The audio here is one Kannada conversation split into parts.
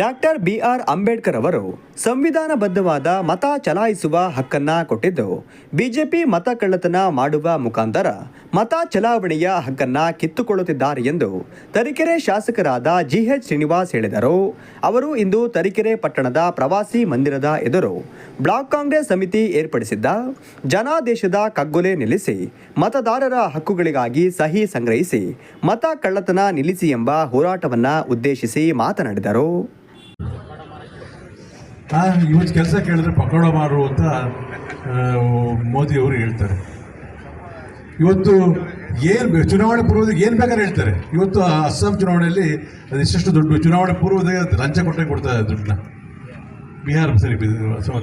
ಡಾಕ್ಟರ್ ಬಿಆರ್ ಅಂಬೇಡ್ಕರ್ ಅವರು ಸಂವಿಧಾನಬದ್ಧವಾದ ಮತ ಚಲಾಯಿಸುವ ಹಕ್ಕನ್ನ ಕೊಟ್ಟಿದ್ದು, ಬಿಜೆಪಿ ಮತ ಕಳ್ಳತನ ಮಾಡುವ ಮುಖಾಂತರ ಮತ ಚಲಾವಣೆಯ ಹಕ್ಕನ್ನ ಕಿತ್ತುಕೊಳ್ಳುತ್ತಿದ್ದಾರೆ ಎಂದು ತರೀಕೆರೆ ಶಾಸಕರಾದ ಜಿಎಚ್ ಶ್ರೀನಿವಾಸ್ ಹೇಳಿದರು. ಅವರು ಇಂದು ತರೀಕೆರೆ ಪಟ್ಟಣದ ಪ್ರವಾಸಿ ಮಂದಿರದ ಎದುರು ಬ್ಲಾಕ್ ಕಾಂಗ್ರೆಸ್ ಸಮಿತಿ ಏರ್ಪಡಿಸಿದ್ದ ಜನಾದೇಶದ ಕಗ್ಗೊಲೆ ನಿಲ್ಲಿಸಿ ಮತದಾರರ ಹಕ್ಕುಗಳಿಗಾಗಿ ಸಹಿ ಸಂಗ್ರಹಿಸಿ ಮತ ಕಳ್ಳತನ ನಿಲ್ಲಿಸಿ ಎಂಬ ಹೋರಾಟವನ್ನ ಉದ್ದೇಶಿಸಿ ಮಾತನಾಡಿದರು. ಆ, ಇವತ್ತು ಕೆಲಸ ಕೇಳಿದ್ರೆ ಪಕೋಡ ಮಾರು ಅಂತ ಮೋದಿಯವರು ಹೇಳ್ತಾರೆ. ಇವತ್ತು ಏನು ಚುನಾವಣೆ ಪೂರ್ವದಾಗ ಏನು ಬೇಕಾದ್ರೆ ಹೇಳ್ತಾರೆ. ಇವತ್ತು ಅಸ್ಸಾಂ ಚುನಾವಣೆಯಲ್ಲಿ ಅದೆಷ್ಟು ದುಡ್ಡು ಚುನಾವಣೆ ಪೂರ್ವದಾಗ ಅದು ಲಂಚ ಕೊಟ್ಟೆ ಕೊಡ್ತಾರೆ ದುಡ್ಡನ್ನ. ಬಿಹಾರ್ ಸಾರಿ,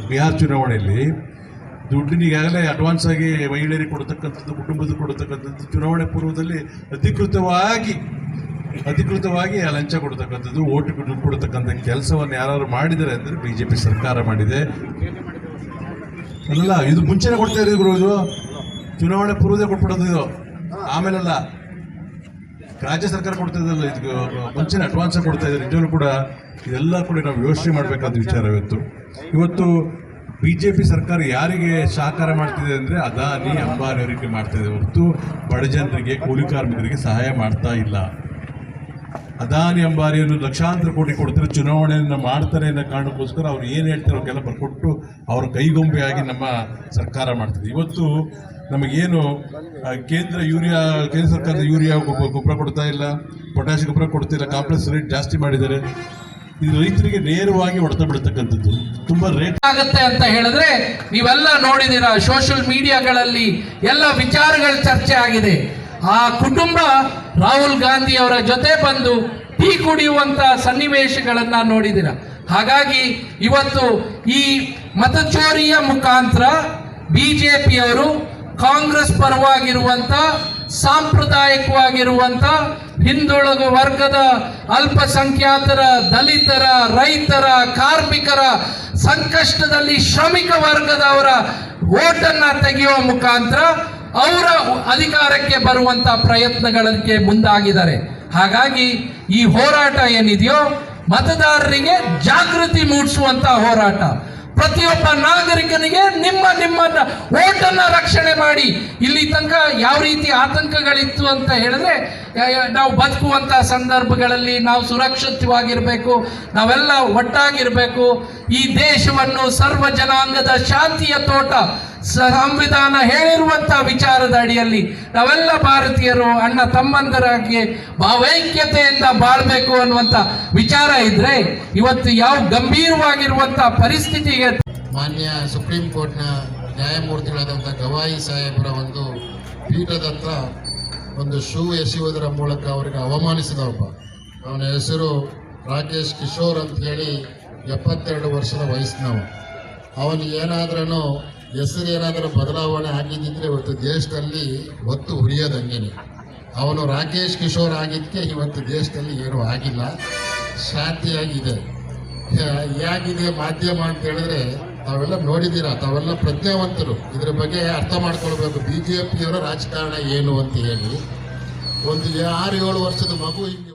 ಬಿಹಾರ್ ಚುನಾವಣೆಯಲ್ಲಿ ದುಡ್ಡಿನ ಈಗಾಗಲೇ ಅಡ್ವಾನ್ಸ್ ಆಗಿ ಮಹಿಳೆಯರಿಗೆ ಕೊಡ್ತಕ್ಕಂಥದ್ದು ಕುಟುಂಬದ ಕೊಡ್ತಕ್ಕಂಥದ್ದು ಚುನಾವಣೆ ಪೂರ್ವದಲ್ಲಿ ಅಧಿಕೃತವಾಗಿ ಅಧಿಕೃತವಾಗಿ ಆ ಲಂಚ ಕೊಡ್ತಕ್ಕಂಥದ್ದು, ಓಟು ಕೊಡ್ತಕ್ಕಂಥ ಕೆಲಸವನ್ನು ಯಾರು ಮಾಡಿದ್ದಾರೆ ಅಂದರೆ ಬಿ ಜೆ ಪಿ ಸರ್ಕಾರ ಮಾಡಿದೆ. ಅಲ್ಲ ಇದು ಮುಂಚೆನೆ ಕೊಡ್ತಾ ಇದ್ರು ಇದು ಚುನಾವಣೆ ಪೂರ್ವದೇ ಕೊಟ್ಬಿಡೋದು ಇದು. ಆಮೇಲಲ್ಲ, ರಾಜ್ಯ ಸರ್ಕಾರ ಕೊಡ್ತಾ ಇದ್ದಲ್ಲ ಇದಕ್ಕೆ ಮುಂಚೆನೆ ಅಡ್ವಾನ್ಸ್ ಕೊಡ್ತಾ ಇದ್ದಾರೆ. ನಿಜವೂ ಕೂಡ ಇದೆಲ್ಲ ಕೂಡ ನಾವು ಯೋಚನೆ ಮಾಡಬೇಕಾದ ವಿಚಾರ ಇವತ್ತು. ಇವತ್ತು ಬಿ ಜೆ ಪಿ ಸರ್ಕಾರ ಯಾರಿಗೆ ಸಹಕಾರ ಮಾಡ್ತಿದೆ ಅಂದರೆ ಅದಾನಿ ಅಂಬಾನಿ ಅವರಿಗೆ ಮಾಡ್ತಾ ಇದೆ ಹೊರತು ಬಡ ಜನರಿಗೆ, ಕೂಲಿ ಕಾರ್ಮಿಕರಿಗೆ ಸಹಾಯ ಮಾಡ್ತಾ ಇಲ್ಲ. ಅದಾನಿ ಅಂಬಾರಿಯನ್ನು ಲಕ್ಷಾಂತರ ಕೋಟಿ ಕೊಡ್ತಾರೆ ಚುನಾವಣೆಯನ್ನು ಮಾಡ್ತಾರೆ ಅನ್ನೋ ಕಾರಣಕ್ಕೋಸ್ಕರ ಅವ್ರು ಏನು ಹೇಳ್ತಾರೆ ಅವ್ರಿಗೆಲ್ಲ ಬರ್ಕೊಟ್ಟು ಅವರ ಕೈಗೊಂಬೆಯಾಗಿ ನಮ್ಮ ಸರ್ಕಾರ ಮಾಡ್ತಿದೆ. ಇವತ್ತು ನಮಗೇನು ಕೇಂದ್ರ ಯೂರಿಯಾ, ಕೇಂದ್ರ ಸರ್ಕಾರದ ಯೂರಿಯಾ ಗೊಬ್ಬರ ಕೊಡ್ತಾ ಇಲ್ಲ ಪೊಟ್ಯಾಶ್ ಗೊಬ್ಬರ ಕೊಡ್ತಿಲ್ಲ ಕಾಂಪ್ಲೆಕ್ಸ್ ರೇಟ್ ಜಾಸ್ತಿ ಮಾಡಿದ್ದಾರೆ. ಇದು ರೈತರಿಗೆ ನೇರವಾಗಿ ಹೊಡೆತ ಬಿಡ್ತಕ್ಕಂಥದ್ದು. ತುಂಬ ರೇಟ್ ಆಗುತ್ತೆ ಅಂತ ಹೇಳಿದ್ರೆ ನೀವೆಲ್ಲ ನೋಡಿದಿರ ಸೋಷಿಯಲ್ ಮೀಡಿಯಾಗಳಲ್ಲಿ ಎಲ್ಲ ವಿಚಾರಗಳ ಚರ್ಚೆ ಆಗಿದೆ. ಆ ಕುಟುಂಬ ರಾಹುಲ್ ಗಾಂಧಿ ಅವರ ಜೊತೆ ಬಂದು ಟೀ ಕುಡಿಯುವಂತ ಸನ್ನಿವೇಶಗಳನ್ನ ನೋಡಿದಿರ. ಹಾಗಾಗಿ ಇವತ್ತು ಈ ಮತಚೋರಿಯ ಮುಖಾಂತರ ಬಿಜೆಪಿಯವರು ಕಾಂಗ್ರೆಸ್ ಪರವಾಗಿರುವಂತ, ಸಾಂಪ್ರದಾಯಿಕವಾಗಿರುವಂತ, ಹಿಂದುಳಿದ ವರ್ಗದ ಅಲ್ಪಸಂಖ್ಯಾತರ, ದಲಿತರ, ರೈತರ, ಕಾರ್ಮಿಕರ ಸಂಕಷ್ಟದಲ್ಲಿ ಶ್ರಮಿಕ ವರ್ಗದವರ ಓಟನ್ನ ತೆಗೆಯುವ ಮುಖಾಂತರ ಅವರ ಅಧಿಕಾರಕ್ಕೆ ಬರುವಂತ ಪ್ರಯತ್ನಗಳಕ್ಕೆ ಮುಂದಾಗಿದ್ದಾರೆ. ಹಾಗಾಗಿ ಈ ಹೋರಾಟ ಏನಿದೆಯೋ ಮತದಾರರಿಗೆ ಜಾಗೃತಿ ಮೂಡಿಸುವಂತ ಹೋರಾಟ. ಪ್ರತಿಯೊಬ್ಬ ನಾಗರಿಕನಿಗೆ ನಿಮ್ಮ ನಿಮ್ಮ ಓಟನ್ನ ರಕ್ಷಣೆ ಮಾಡಿ, ಇಲ್ಲಿ ತನಕ ಯಾವ ರೀತಿ ಆತಂಕಗಳಿತ್ತು ಅಂತ ಹೇಳಿದ್ರೆ ನಾವು ಬದುಕುವಂಥ ಸಂದರ್ಭಗಳಲ್ಲಿ ನಾವು ಸುರಕ್ಷಿತವಾಗಿರಬೇಕು, ನಾವೆಲ್ಲ ಒಟ್ಟಾಗಿರಬೇಕು. ಈ ದೇಶವನ್ನು ಸರ್ವ ಜನಾಂಗದ ಶಾಂತಿಯ ತೋಟ ಸಂವಿಧಾನ ಹೇಳಿರುವಂತ ವಿಚಾರದ ಅಡಿಯಲ್ಲಿ ನಾವೆಲ್ಲ ಭಾರತೀಯರು, ಅಣ್ಣ ತಮ್ಮಂದರಾಗಿ ಭಾವೈಕ್ಯತೆಯಿಂದ ಬಾಳ್ಬೇಕು ಅನ್ನುವಂತ ವಿಚಾರ ಇದ್ರೆ, ಇವತ್ತು ಯಾವ ಗಂಭೀರವಾಗಿರುವಂತ ಪರಿಸ್ಥಿತಿಗೆ ಮಾನ್ಯ ಸುಪ್ರೀಂ ಕೋರ್ಟ್ನ ನ್ಯಾಯಮೂರ್ತಿಗಳಾದಂಥ ಗವಾಯಿ ಸಾಹೇಬರ ಒಂದು ಪೀಠದತ್ತ ಒಂದು ಶೂ ಎಸೆಯುವುದರ ಮೂಲಕ ಅವರಿಗೆ ಅವಮಾನಿಸಿದ ಒಬ್ಬ ಅವನ ಹೆಸರು ರಾಕೇಶ್ ಕಿಶೋರ್ ಅಂತ ಹೇಳಿ ಎಪ್ಪತ್ತೆರಡು ವರ್ಷದ ವಯಸ್ಸಿನವ ಅವನು ಏನಾದ್ರೂ ಹೆಸರು ಏನಾದರೂ ಬದಲಾವಣೆ ಆಗಿದ್ದಿದ್ರೆ ಇವತ್ತು ದೇಶದಲ್ಲಿ ಒತ್ತು ಹುರಿಯೋದಂಗೆನೆ. ಅವನು ರಾಕೇಶ್ ಕಿಶೋರ್ ಆಗಿದ್ದಕ್ಕೆ ಇವತ್ತು ದೇಶದಲ್ಲಿ ಏನೂ ಆಗಿಲ್ಲ. ಶಾಂತಿಯಾಗಿದೆ. ಹೇಗಿದೆ ಮಾಧ್ಯಮ ಅಂತ ಹೇಳಿದ್ರೆ ತಾವೆಲ್ಲ ನೋಡಿದ್ದೀರಾ? ತಾವೆಲ್ಲ ಪ್ರಜ್ಞಾವಂತರು. ಇದರ ಬಗ್ಗೆ ಅರ್ಥ ಮಾಡ್ಕೊಳ್ಬೇಕು. ಬಿ ಜೆ ಪಿಯವರ ರಾಜಕಾರಣ ಏನು ಅಂತ ಹೇಳಿ. ಒಂದು ಆರು ಏಳು ವರ್ಷದ ಮಗು